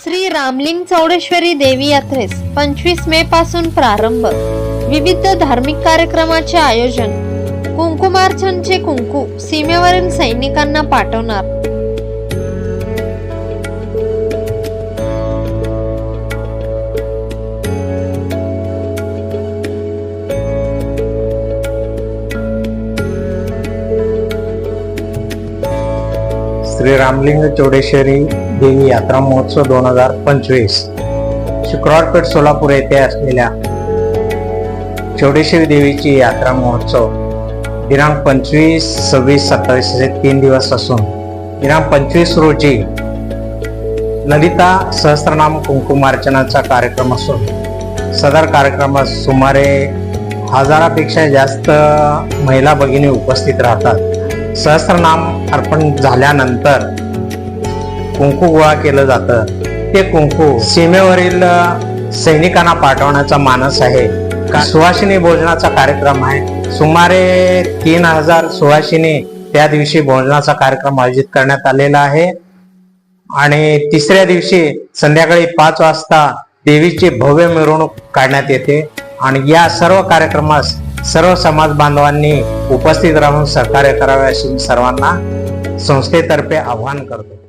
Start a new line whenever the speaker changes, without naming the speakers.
श्री रामलिंग चौडेश्वरी देवी यात्रेस पंचवीस मे पासून प्रारंभ. विविध धार्मिक कार्यक्रमाचे आयोजन. कुंकुमार्चनचे कुंकू सीमेवरील सैनिकांना पाठवणार.
श्री रामलिंग चौडेश्वरी देवी यात्रा महोत्सव दोन हजार पंचवीस. शुक्रवारपेठ सोलापूर येथे असलेल्या चौडेश्वरी देवीची यात्रा महोत्सव. दिनांक पंचवीस सव्वीस सत्तावीस असे तीन दिवस असून दिनांक पंचवीस रोजी ललिता सहस्त्रनाम कुंकुमार्चनाचा कार्यक्रम असून सदर कार्यक्रमात सुमारे हजारापेक्षा जास्त महिला भगिनी उपस्थित राहतात. सहस्रनाम अर्पण झाल्यानंतर कुंकू गोळा केलं जातं. ते कुंकू सीमेवरील सैनिकांना पाठवण्याचा मानस आहे. का- सुवासिनी भोजनाचा कार्यक्रम आहे. सुमारे तीन हजार सुवासिनी त्या दिवशी भोजनाचा कार्यक्रम आयोजित करण्यात आलेला आहे. आणि तिसऱ्या दिवशी संध्याकाळी पाच वाजता देवीची भव्य मिरवणूक काढण्यात येते. आणि या सर्व कार्यक्रमास सर्व समाज बांधवांनी उपस्थित राहून सहकार्य करावे अशी मी सर्वांना संस्थेतर्फे आवाहन करतो.